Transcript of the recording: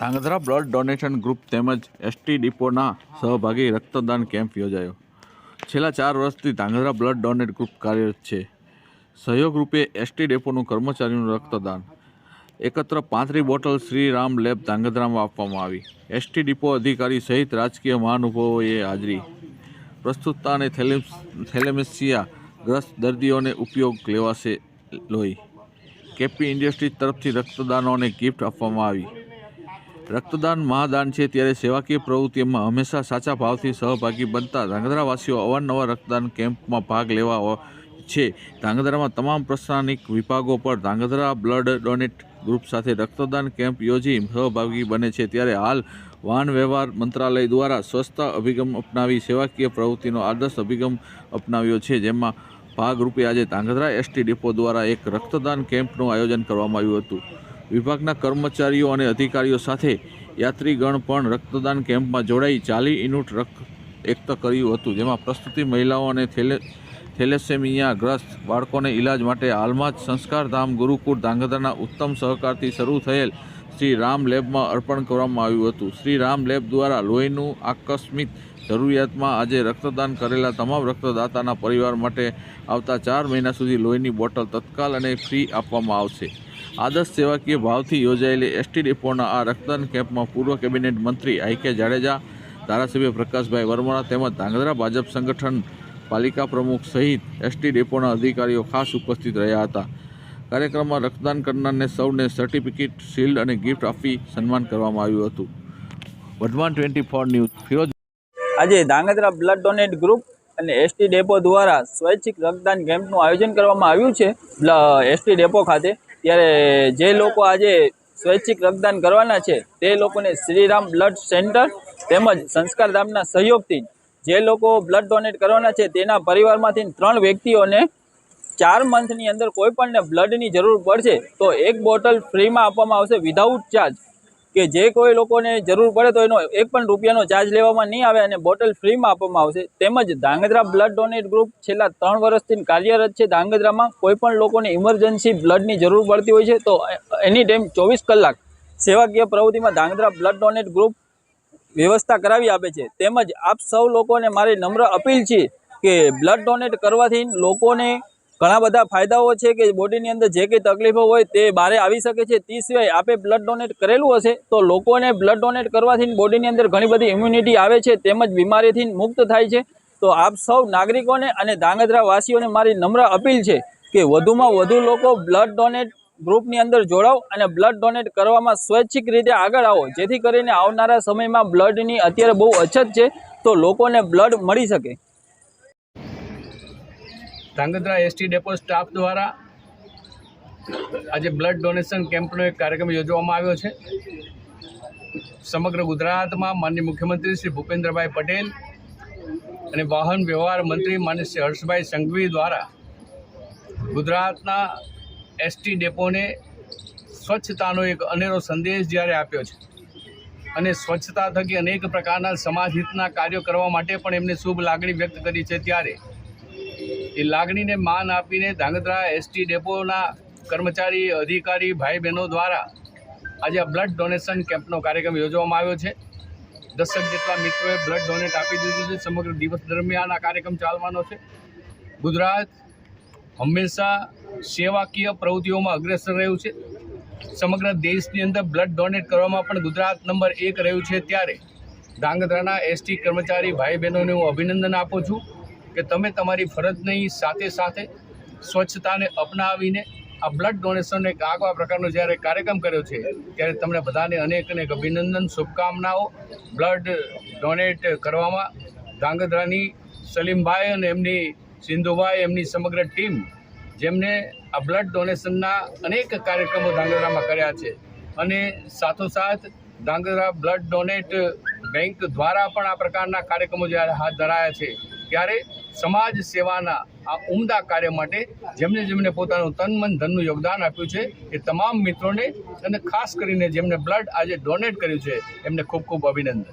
Dhrangadhra blood donation group તેમજ ST ડિપોના સહભાગી રક્તદાન કેમ્પ યોજાયો. છેલ્લા ચાર વર્ષથી ધાંગધ્રા બ્લડ ડોનેટ ગ્રુપ કાર્યરત છે. સહયોગ રૂપે એસટી ડેપોનું કર્મચારીનું રક્તદાન. એકત્ર પાંત્રી બોટલ શ્રી રામ લેબ ધાંગધ્રામાં આપવામાં આવી. એસટી ડિપો અધિકારી સહિત રાજકીય મહાનુભાવોએ હાજરી. પ્રસ્તુતતા અને થેલેમેસિયા ગ્રસ્ત દર્દીઓને ઉપયોગ લેવાશે લોહી. કેપી ઇન્ડસ્ટ્રીઝ તરફથી રક્તદાનોને ગિફ્ટ આપવામાં આવી. રક્તદાન મહાદાન છે ત્યારે સેવાકીય પ્રવૃત્તિઓમાં હંમેશા સાચા ભાવથી સહભાગી બનતા ધાંગધ્રાવાસીઓ અવારનવાર રક્તદાન કેમ્પમાં ભાગ લેવા છે. ધાંગધ્રામાં તમામ પ્રસ્થાનિક વિભાગો પર ધાંગધ્રા બ્લડ ડોનેટ ગ્રુપ સાથે રક્તદાન કેમ્પ યોજી સહભાગી બને છે. ત્યારે હાલ વાહન વ્યવહાર મંત્રાલય દ્વારા સ્વચ્છતા અભિગમ અપનાવી સેવાકીય પ્રવૃત્તિનો આદર્શ અભિગમ અપનાવ્યો છે, જેમાં ભાગરૂપે આજે ધાંગધ્રા એસટી ડેપો દ્વારા એક રક્તદાન કેમ્પનું આયોજન કરવામાં આવ્યું હતું. વિભાગના કર્મચારીઓ અને અધિકારીઓ સાથે યાત્રીગણ પણ રક્તદાન કેમ્પમાં જોડાઈ ચાલી યુનિટ રક્ત એકત કર્યું હતું, જેમાં પ્રસ્તુતિ મહિલાઓ અને થેલે થેલેસેમિયા ગ્રસ્ત બાળકોને ઇલાજ માટે હાલમાં જ સંસ્કારધામ ગુરુકુળ ધાંગધ્રાના ઉત્તમ સહકારથી શરૂ થયેલ શ્રી રામ લેબમાં અર્પણ કરવામાં આવ્યું હતું. શ્રી રામ લેબ દ્વારા લોહીનું આકસ્મિક જરૂરિયાતમાં આજે રક્તદાન કરેલા તમામ રક્તદાતાના પરિવાર માટે આવતા ચાર મહિના સુધી લોહીની બોટલ તત્કાલ અને ફ્રી આપવામાં આવશે. આદર્શ સેવાકીય ભાવથી યોજાયેલી એસટી ડેપોના આ રક્તદાન કેમ્પમાં પૂર્વ કેબિનેટ મંત્રી આઈ કે જાડેજા, ધારાસભ્ય પ્રકાશભાઈ વર્મા તેમજ ધાંગધ્રા ભાજપ સંગઠન પાલિકા પ્રમુખ સહિત એસટી ડેપોના અધિકારીઓ ખાસ ઉપસ્થિત રહ્યા હતા. કાર્યક્રમમાં રક્તદાન કરનારને સૌને સર્ટિફિકેટ, શિલ્ડ અને ગિફ્ટ આપી સન્માન કરવામાં આવ્યું હતું. Vardhman twenty four news, Firoj આજે ધાંગધ્રા બ્લડ ડોનેટ ગ્રુપ અને એસટી ડેપો દ્વારા સ્વૈચ્છિક રક્તદાન કેમ્પનું આયોજન કરવામાં આવ્યું છે. એસટી ડેપો ખાતે ત્યારે જે લોકો આજે સ્વૈચ્છિક રક્તદાન કરવાના છે, તે લોકોને શ્રીરામ બ્લડ સેન્ટર તેમજ સંસ્કારધામના સહયોગથી જે લોકો બ્લડ ડોનેટ કરવાના છે, તેના પરિવારમાંથી ત્રણ વ્યક્તિઓને ચાર મંથની અંદર કોઈ પણને બ્લડની જરૂર પડશે, તો એક બોટલ ફ્રીમાં આપવામાં આવશે વિધાઉટ ચાર્જ કે જે કોઈ લોકોને જરૂર પડે તો એનો એક પણ રૂપિયાનો ચાર્જ લેવામાં નહીં આવે અને બોટલ ફ્રીમાં આપવામાં આવશે. તેમજ ધાંગધ્રા બ્લડ ડોનેટ ગ્રુપ છેલ્લા ત્રણ વર્ષથી કાર્યરત છે. ધાંગધ્રામાં કોઈ પણ લોકોને ઇમરજન્સી બ્લડની જરૂર પડતી હોય છે તો એની ટાઈમ ચોવીસ કલાક સેવાકીય પ્રવૃત્તિમાં ધાંગધ્રા બ્લડ ડોનેટ ગ્રુપ વ્યવસ્થા કરાવી આપે છે. તેમજ આપ સૌ લોકોને મારી નમ્ર અપીલ છે કે બ્લડ ડોનેટ કરવાથી લોકોને ઘણા બધા ફાયદાઓ છે કે બોડીની અંદર જે કંઈ તકલીફો હોય તે બહારે આવી શકે છે. તે સિવાય આપે બ્લડ ડોનેટ કરેલું હશે તો લોકોને બ્લડ ડોનેટ કરવાથી બોડીની અંદર ઘણી બધી ઇમ્યુનિટી આવે છે તેમજ બીમારીથી મુક્ત થાય છે. તો આપ સૌ નાગરિકોને અને ધાંગધ્રા વાસીઓને મારી નમ્ર અપીલ છે કે વધુમાં વધુ લોકો બ્લડ ડોનેટ ગ્રુપની અંદર જોડાઓ અને બ્લડ ડોનેટ કરવામાં સ્વૈચ્છિક રીતે આગળ આવો. જેથી કરીને આવનારા સમયમાં બ્લડની અત્યારે બહુ અછત છે તો લોકોને બ્લડ મળી શકે. ધાંગધ્રા એસટી ડેપો સ્ટાફ દ્વારા આજે બ્લડ ડોનેશન કેમ્પનો એક કાર્યક્રમ યોજવામાં આવ્યો છે. સમગ્ર ગુજરાતમાં માનનીય મુખ્યમંત્રી શ્રી ભૂપેન્દ્રભાઈ પટેલ અને વાહન વ્યવહાર મંત્રી માન્ય શ્રી હર્ષભાઈ સંઘવી દ્વારા ગુજરાતના એસટી ડેપોને સ્વચ્છતાનો એક અનેરો સંદેશ જ્યારે આપ્યો છે અને સ્વચ્છતા થકી અનેક પ્રકારના સમાજ હિતના કાર્યો કરવા માટે પણ એમને શુભ લાગણી વ્યક્ત કરી છે ત્યારે એ લાગણીને માન આપીને ધાંગધ્રા એસટી ડેપોના કર્મચારી, અધિકારી ભાઈ બહેનો દ્વારા આજે બ્લડ ડોનેશન કેમ્પનો કાર્યક્રમ યોજવામાં આવ્યો છે. દસક જેટલા મિત્રોએ બ્લડ ડોનેટ આપી દીધું છે. સમગ્ર દિવસ દરમિયાન આ કાર્યક્રમ ચાલવાનો છે. ગુજરાત હંમેશા સેવાકીય પ્રવૃત્તિઓમાં અગ્રેસર રહ્યું છે. સમગ્ર દેશની અંદર બ્લડ ડોનેટ કરવામાં પણ ગુજરાત નંબર એક રહ્યું છે ત્યારે ધાંગધ્રાના એસટી કર્મચારી ભાઈ બહેનોને હું અભિનંદન આપું છું. કે તમે તમારી ફરજની સાથે સાથે સ્વચ્છતાને અપનાવીને આ બ્લડ ડોનેશન એક આગવા પ્રકારનો જ્યારે કાર્યક્રમ કર્યો છે, ત્યારે તમને બધાને અનેક અનેક અભિનંદન, શુભકામનાઓ. બ્લડ ડોનેટ કરવામાં ધાંગધ્રાની સલીમભાઈ અને એમની સિંધુભાઈ, એમની સમગ્ર ટીમ જેમને આ બ્લડ ડોનેશનના અનેક કાર્યક્રમો ધાંગધ્રામાં કર્યા છે. અને સાથોસાથ ધાંગધ્રા બ્લડ ડોનેટ બેંક દ્વારા પણ આ પ્રકારના કાર્યક્રમો જ્યારે હાથ ધરાયા છે, ત્યારે સમાજ સેવાના આ ઉમદા કાર્ય માટે જેમને જેમને પોતાનું તન મન ધનનું યોગદાન આપ્યું છે, એ તમામ મિત્રોને અને ખાસ કરીને જેમને બ્લડ આજે ડોનેટ કર્યું છે, એમને ખૂબ ખૂબ અભિનંદન.